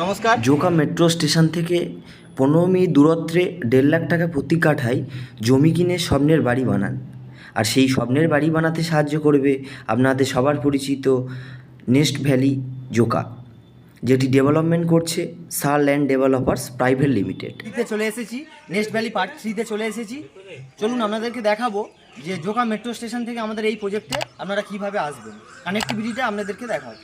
নমস্কার। Joka metro station থেকে পনেরো মিনিট দূরত্বে দেড় লাখ টাকা প্রতি কাঠায় জমি কিনে স্বপ্নের বাড়ি বানান। আর সেই স্বপ্নের বাড়ি বানাতে সাহায্য করবে আপনাদের সবার পরিচিত নেস্ট ভ্যালি জোকা যেটি ডেভেলপমেন্ট করছে Sar land developers private limited. চলে এসেছি নেক্সট ভ্যালি পার্ট থ্রিতে চলে এসেছি। চলুন আপনাদেরকে দেখাবো যে জোকা মেট্রো স্টেশন থেকে আমাদের এই প্রজেক্টে আপনারা কীভাবে আসবেন। কানেক্টিভিটিটা আপনাদেরকে দেখাবো।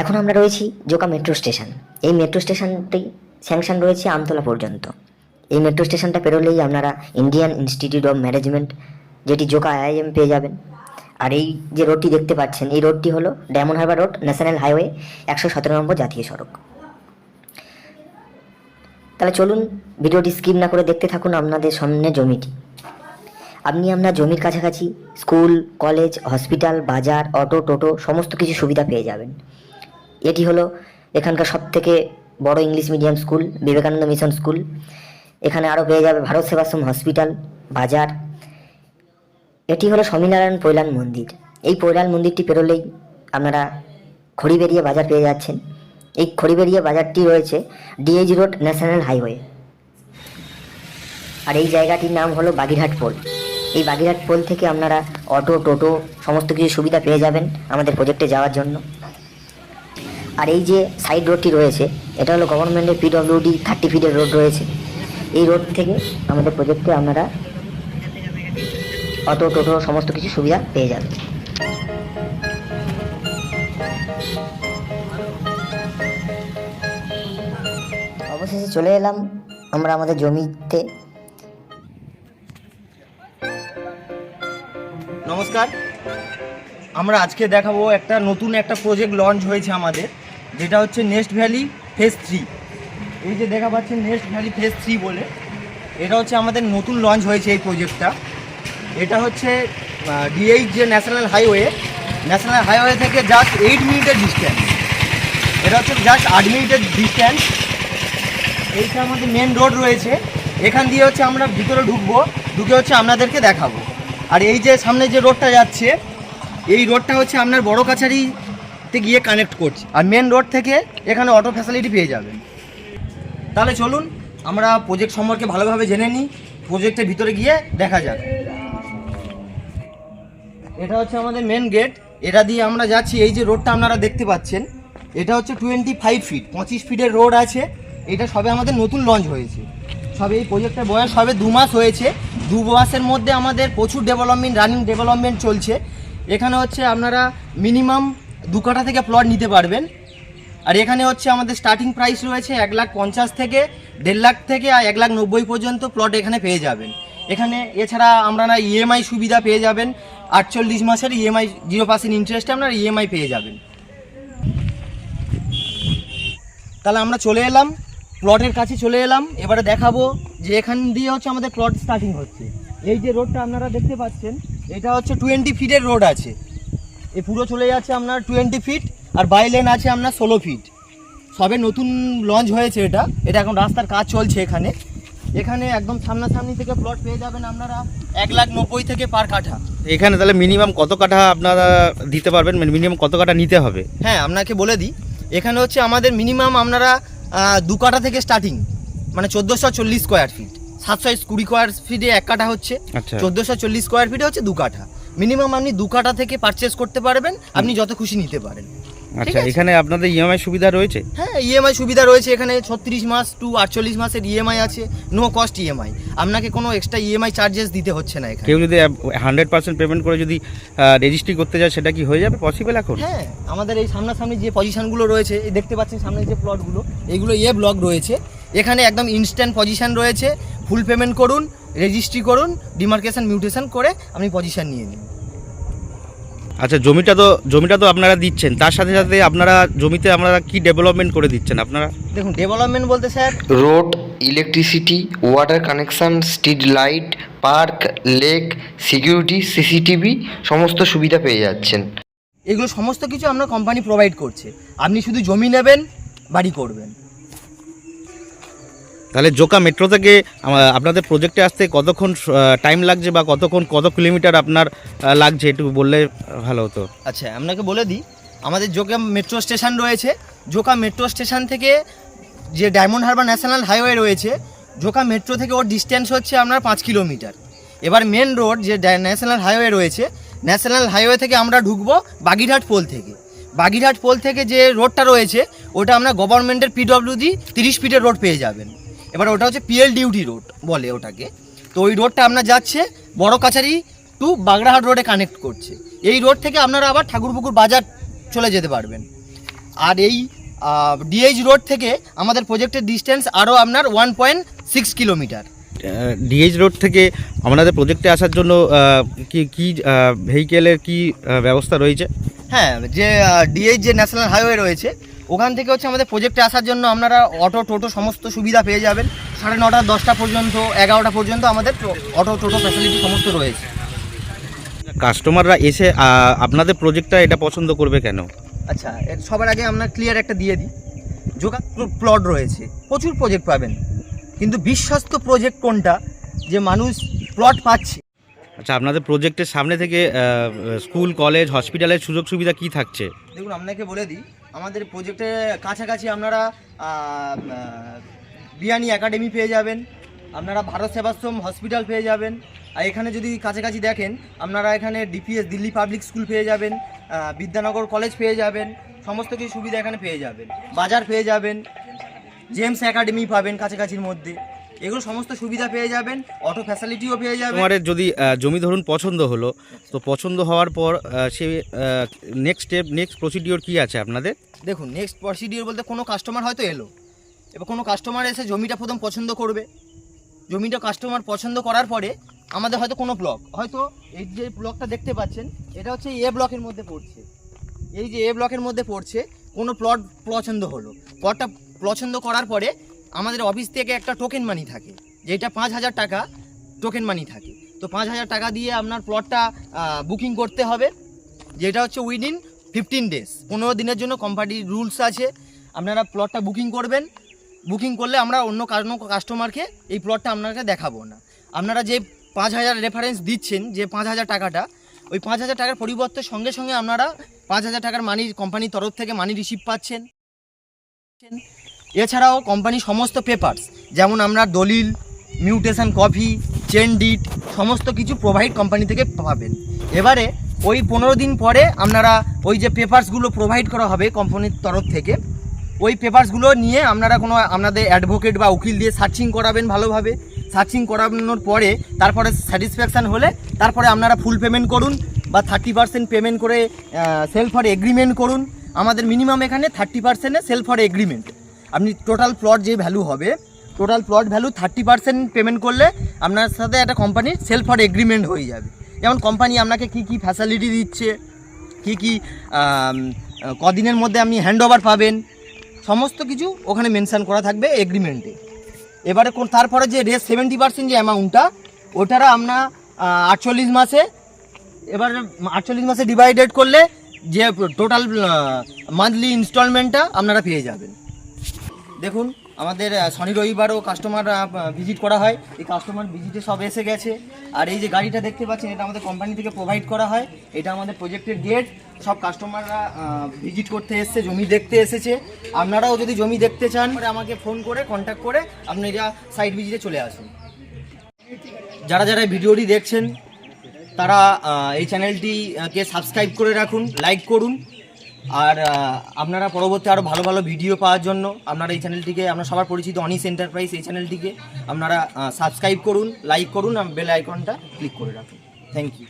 এখন আমরা রয়েছি জোকা মেট্রো স্টেশন। এই মেট্রো স্টেশনটি স্যাংশন রয়েছে আমতলা পর্যন্ত। এই মেট্রো স্টেশনটা পেরোলেই আপনারা ইন্ডিয়ান ইনস্টিটিউট অফ ম্যানেজমেন্ট যেটি জোকা আইআইএম পেয়ে যাবেন। আর এই যে রোডটি দেখতে পাচ্ছেন, এই রোডটি হলো Diamond Harbour road, national highway একশো সতেরো নম্বর জাতীয় সড়ক। তাহলে চলুন ভিডিওটি স্কিপ না করে দেখতে থাকুন আপনাদের সামনে জমিটি। আপনি আপনার জমির কাছাকাছি স্কুল, কলেজ, হসপিটাল, বাজার, অটো, টোটো সমস্ত কিছু সুবিধা পেয়ে যাবেন। এটি হলো? এখানকার সব থেকে বড় English medium school Vivekananda mission school এখানে আরও পেয়ে যাবে ভারত সেবাশ্রম হসপিটাল বাজার। এটি হলো স্বামীনারায়ণ পৈলান মন্দির। এই পৈলান মন্দিরটি পেরোলেই আপনারা খড়িবেরিয়া বাজার পেয়ে যাচ্ছেন। এই খড়িবেরিয়া বাজারটি রয়েছে ডিএজি রোড ন্যাশনাল হাইওয়ে আর এই জায়গাটির নাম হলো বাগিরহাট পোল। এই বাগিরহাট পোল থেকে আপনারা অটো, টোটো, সমস্ত কিছু সুবিধা পেয়ে যাবেন আমাদের প্রজেক্টে যাওয়ার জন্য। আর এই যে সাইড রোডটি রয়েছে, এটা হলো গভর্নমেন্টের পিডব্লিউডি থার্টি ফিটের রোড রয়েছে। এই রোড থেকে আমাদের প্রজেক্টে আপনারা অটো টোটো, সমস্ত কিছু সুবিধা পেয়ে যাবেন। অবশেষে চলে এলাম আমরা আমাদের জমিতে। নমস্কার। আমরা আজকে দেখাবো একটা নতুন একটা প্রজেক্ট লঞ্চ হয়েছে আমাদের। যেটা হচ্ছে নেক্সট ভ্যালি ফেজ থ্রি। এই যে দেখা পাচ্ছেন নেক্সট ভ্যালি ফেজ থ্রি বলে, এটা হচ্ছে আমাদের নতুন লঞ্চ হয়েছে এই প্রজেক্টটা এটা হচ্ছে ডিএইচ যে ন্যাশনাল হাইওয়ে ন্যাশনাল হাইওয়ে থেকে জাস্ট এইট মিনিটের ডিস্ট্যান্স এটা হচ্ছে জাস্ট আট মিনিটের ডিস্ট্যান্স এইটা আমাদের মেন রোড রয়েছে। এখান দিয়ে হচ্ছে আমরা ভিতরে ঢুকবো, ঢুকে হচ্ছে আপনাদেরকে দেখাবো। আর এই যে সামনে যে রোডটা যাচ্ছে, এই রোডটা হচ্ছে আপনার বড় কাছারিতে গিয়ে কানেক্ট করছে। আর মেন রোড থেকে এখানে অটো ফ্যাসিলিটি পেয়ে যাবেন। তাহলে চলুন, আমরা প্রজেক্ট সম্পর্কে ভালোভাবে জেনে নিই। প্রজেক্টের ভিতরে গিয়ে দেখা যাক। এটা হচ্ছে আমাদের মেন গেট এটা দিয়ে আমরা যাচ্ছি, এই যে রোডটা আপনারা দেখতে পাচ্ছেন, এটা হচ্ছে টোয়েন্টি ফাইভ ফিট পঁচিশ ফিটের রোড আছে। এটা সবে আমাদের নতুন লঞ্চ হয়েছে। সবে এই প্রজেক্টের বয়স সবে দু মাস হয়েছে। দু মাসের মধ্যে আমাদের প্রচুর ডেভেলপমেন্ট রানিং ডেভেলপমেন্ট চলছে। এখানে হচ্ছে আপনারা মিনিমাম দু কাঠা থেকে প্লট নিতে পারবেন। আর এখানে হচ্ছে আমাদের স্টার্টিং প্রাইস রয়েছে এক লাখ পঞ্চাশ থেকে দেড় লাখ থেকে আর এক লাখ নব্বই পর্যন্ত প্লট এখানে পেয়ে যাবেন। এখানে এছাড়া না ইএমআই সুবিধা পেয়ে যাবেন। আটচল্লিশ মাসের ইএমআই জিরো পার্সেন্ট ইন্টারেস্টে আপনারা ইএমআই পেয়ে যাবেন। তাহলে আমরা চলে এলাম প্লটের কাছে চলে এলাম। এবারে দেখাবো যে এখান দিয়ে হচ্ছে আমাদের প্লট স্টার্টিং হচ্ছে। এই যে রোডটা আপনারা দেখতে পাচ্ছেন, এটা হচ্ছে টোয়েন্টি ফিটের রোড আছে। এ পুরো চলে যাচ্ছে আপনার টোয়েন্টি ফিট আর বাই লেন আছে আপনার ষোলো ফিট সবে নতুন লঞ্চ হয়েছে এটা। এটা এখন রাস্তার কাজ চলছে এখানে। এখানে একদম সামনাসামনি থেকে প্লট পেয়ে যাবেন আপনারা এক লাখ নব্বই থেকে পার কাঠা। এখানে তাহলে মিনিমাম কত কাঠা আপনারা দিতে পারবেন? মিনিমাম কত কাঠা নিতে হবে? হ্যাঁ আপনাকে বলে দিই। এখানে হচ্ছে আমাদের মিনিমাম আপনারা দু কাঠা থেকে স্টার্টিং মানে চোদ্দোশো চল্লিশ স্কোয়ার ফিট সাতশো কুড়ি স্কোয়ার ফিটে এক কাঠা হচ্ছে। আচ্ছা। চোদ্দোশো চল্লিশ স্কোয়ার ফিটে হচ্ছে দু কাঠা। মিনিমাম আপনি দু কাঠা থেকে পারচেস করতে পারবেন আপনি যত খুশি নিতে পারেন। আচ্ছা এখানে আপনাদের ইএমআই সুবিধা রয়েছে? হ্যাঁ ইএমআই সুবিধা রয়েছে এখানে ছত্রিশ মাস টু আটচল্লিশ মাসের ইএমআই আছে নো কস্ট ইএমআই আপনাকে কোনো এক্সট্রা ইএমআই চার্জেস দিতে হচ্ছে না এখানে। কেউ যদি হান্ড্রেড পার্সেন্ট পেমেন্ট করে যদি রেজিস্ট্রি করতে যায় সেটা কি হয়ে যাবে? পসিবল এখন? হ্যাঁ আমাদের এই সামনাসামনি যে পজিশনগুলো রয়েছে এই দেখতে পাচ্ছেন সামনে যে প্লটগুলো এইগুলো এ ব্লক রয়েছে। এখানে একদম ইনস্ট্যান্ট পজিশন রয়েছে। ফুল পেমেন্ট করুন রেজিস্ট্রি করুন ডিমার্কেশন মিউটেশন করে আপনি পজিশন নিয়ে নিন। আচ্ছা জমিটা তো জমিটা তো আপনারা দিচ্ছেন তার সাথে সাথে আপনারা জমিতে আপনারা কি ডেভেলপমেন্ট করে দিচ্ছেন আপনারা? দেখুন ডেভেলপমেন্ট বলতে sir road electricity water connection street light park lake security CCTV সমস্ত সুবিধা পেয়ে যাচ্ছেন। এগুলো সমস্ত কিছু আমরা কোম্পানি প্রোভাইড করছে। আপনি শুধু জমি নেবেন বাড়ি করবেন। তাহলে জোকা মেট্রো থেকে আপনাদের প্রজেক্টে আসতে কতক্ষণ টাইম লাগছে বা কতক্ষণ, কত কিলোমিটার আপনার লাগছে একটু বললে ভালো হতো? আচ্ছা আপনাকে বলে দিই, আমাদের জোকা মেট্রো স্টেশন রয়েছে। জোকা মেট্রো স্টেশন থেকে যে ডায়মন্ড হারবার ন্যাশনাল হাইওয়ে রয়েছে, জোকা মেট্রো থেকে ওর ডিস্টেন্স হচ্ছে আপনার পাঁচ কিলোমিটার। এবার মেন রোড যে ন্যাশনাল হাইওয়ে রয়েছে, ন্যাশনাল হাইওয়ে থেকে আমরা ঢুকবো বাগিরহাট পোল থেকে। বাগিরহাট পোল থেকে যে রোডটা রয়েছে, ওটা আমরা গভর্নমেন্টের পিডব্লিউডি তিরিশ ফিটের রোড পেয়ে যাবেন। এবার ওটা হচ্ছে পিএল ডিউটি রোড বলে ওটাকে। তো ওই রোডটা আপনার যাচ্ছে বড় কাছারি টু বাগড়াহাট রোডে কানেক্ট করছে। এই রোড থেকে আপনারা আবার ঠাকুরপুকুর বাজার চলে যেতে পারবেন। আর এই ডিএইচ রোড থেকে আমাদের প্রজেক্টের ডিস্টেন্স আরও আপনার one point six kilometre DH road থেকে আমাদের প্রজেক্টে আসার জন্য কি কি ভেহিকেলের কি ব্যবস্থা রয়েছে? হ্যাঁ যে ডিএইচ যে ন্যাশনাল হাইওয়ে রয়েছে ওখান থেকে হচ্ছে আমাদের প্রজেক্টে আসার জন্য আপনারা অটো টোটো সমস্ত সুবিধা পেয়ে যাবেন। সাড়ে নটা দশটা পর্যন্ত এগারোটা পর্যন্ত আমাদের অটো টোটো ফ্যাসিলিটি সমস্ত রয়েছে। কাস্টমাররা এসে আপনাদের প্রজেক্টটা এটা পছন্দ করবে কেন? আচ্ছা সবার আগে আমরা ক্লিয়ার একটা দিয়ে দিই। যোগা প্লট রয়েছে প্রচুর প্রজেক্ট পাবেন। কিন্তু বিশ্বস্ত প্রজেক্ট কোনটা? যে মানুষ প্লট পাচ্ছে। আচ্ছা আপনাদের প্রজেক্টের সামনে থেকে স্কুল কলেজ হসপিটালের সুযোগ সুবিধা কি থাকছে? দেখুন, আপনাকে বলে দিই, আমাদের প্রজেক্টের কাছাকাছি আপনারা বিয়ানি একাডেমি পেয়ে যাবেন, আপনারা ভারত সেবাশ্রম হসপিটাল পেয়ে যাবেন, আর এখানে যদি কাছাকাছি দেখেন, আপনারা এখানে ডিপিএস দিল্লি পাবলিক স্কুল পেয়ে যাবেন বিদ্যানগর কলেজ পেয়ে যাবেন, সমস্ত কিছু সুবিধা এখানে পেয়ে যাবেন, বাজার পেয়ে যাবেন জেমস একাডেমি পাবেন কাছাকাছির মধ্যে। এগুলো সমস্ত সুবিধা পেয়ে যাবেন অটো ফ্যাসিলিটিও পেয়ে যাবেন। কাস্টমারের যদি জমি ধরুন পছন্দ হলো তো পছন্দ হওয়ার পর সে নেক্সট স্টেপ নেক্সট প্রসিডিওর কি আছে আপনাদের? দেখুন নেক্সট প্রসিডিওর বলতে কোনো কাস্টমার হয়তো এলো এবার কোনো কাস্টমার এসে জমিটা প্রথম পছন্দ করবে। জমিটা কাস্টমার পছন্দ করার পরে আমাদের হয়তো কোনো ব্লক হয়তো এই যে ব্লকটা দেখতে পাচ্ছেন এটা হচ্ছে এ ব্লকের মধ্যে পড়ছে। এই যে এ ব্লকের মধ্যে পড়ছে কোনো প্লট পছন্দ হলো। প্লটটা পছন্দ করার পরে আমাদের অফিস থেকে একটা টোকেন মানি থাকে, যেটা পাঁচ হাজার টাকা টোকেন মানি থাকে। তো পাঁচ হাজার টাকা দিয়ে আপনার প্লটটা বুকিং করতে হবে, যেটা হচ্ছে উইদিন ফিফটিন ডেজ পনেরো দিনের জন্য কোম্পানির রুলস আছে, আপনারা প্লটটা বুকিং করবেন। বুকিং করলে আমরা অন্য কারণ কাস্টমারকে এই প্লটটা আপনাকে দেখাবো না। আপনারা যে পাঁচ হাজার রেফারেন্স দিচ্ছেন, যে পাঁচ হাজার টাকাটা, ওই পাঁচ হাজার টাকার পরিবর্তে সঙ্গে সঙ্গে আপনারা পাঁচ হাজার টাকার মানি কোম্পানির তরফ থেকে মানি রিসিভ পাচ্ছেন। এছাড়াও কোম্পানি সমস্ত পেপারস যেমন আমরা দলিল মিউটেশন কপি চেন ডিট সমস্ত কিছু প্রোভাইড কোম্পানি থেকে পাবেন। এবারে ওই পনেরো দিন পরে আপনারা ওই যে পেপারসগুলো প্রোভাইড করা হবে কোম্পানির তরফ থেকে, ওই পেপারসগুলো নিয়ে আপনারা কোনো আপনাদের অ্যাডভোকেট বা উকিল দিয়ে সার্চিং করাবেন ভালোভাবে। সার্চিং করানোর পরে তারপরে স্যাটিসফ্যাকশান হলে তারপরে আপনারা ফুল পেমেন্ট করুন বা থার্টি পার্সেন্ট পেমেন্ট করে সেলফ ফর এগ্রিমেন্ট করুন। আমাদের মিনিমাম এখানে থার্টি পার্সেন্টে সেলফ ফর এগ্রিমেন্ট আপনি টোটাল প্লট যে ভ্যালু হবে total plot value thirty percent payment করলে আপনার সাথে একটা কোম্পানির সেলফ ফর এগ্রিমেন্ট হয়ে যাবে। যেমন কোম্পানি আপনাকে কি কি ফ্যাসিলিটি দিচ্ছে, কি কি কদিনের মধ্যে আপনি হ্যান্ড ওভার পাবেন, সমস্ত কিছু ওখানে মেনশান করা থাকবে এগ্রিমেন্টে এবারে কোন তারপরে যে রেস সেভেন্টি পার্সেন্ট যে অ্যামাউন্টটা ওটারা আমরা আটচল্লিশ মাসে, এবার আটচল্লিশ মাসে ডিভাইডেড করলে যে টোটাল মান্থলি ইনস্টলমেন্টটা আপনারা পেয়ে যাবেন। দেখুন, আমাদের শনি রবিবারও কাস্টমার ভিজিট করা হয়। এই কাস্টমার ভিজিটে সব এসে গেছে। আর এই যে গাড়িটা দেখতে পাচ্ছেন, এটা আমাদের কোম্পানি থেকে প্রোভাইড করা হয়। এটা আমাদের প্রজেক্টের গেট সব কাস্টমাররা ভিজিট করতে এসেছে, জমি দেখতে এসেছে। আপনারাও যদি জমি দেখতে চান আমাকে ফোন করে কন্ট্যাক্ট করে আপনি আপনারা সাইট ভিজিটে চলে আসুন। যারা যারা ভিডিওটি দেখছেন, তারা এই চ্যানেলটিকে সাবস্ক্রাইব করে রাখুন লাইক করুন। আর আপনারা পরবর্তী আরও ভালো ভালো ভিডিও পাওয়ার জন্য আপনারা এই চ্যানেলটিকে আপনার সবার পরিচিত অনিস এন্টারপ্রাইজ এই চ্যানেলটিকে আপনারা সাবস্ক্রাইব করুন লাইক করুন, আর বেল আইকনটা ক্লিক করে রাখুন। Thank you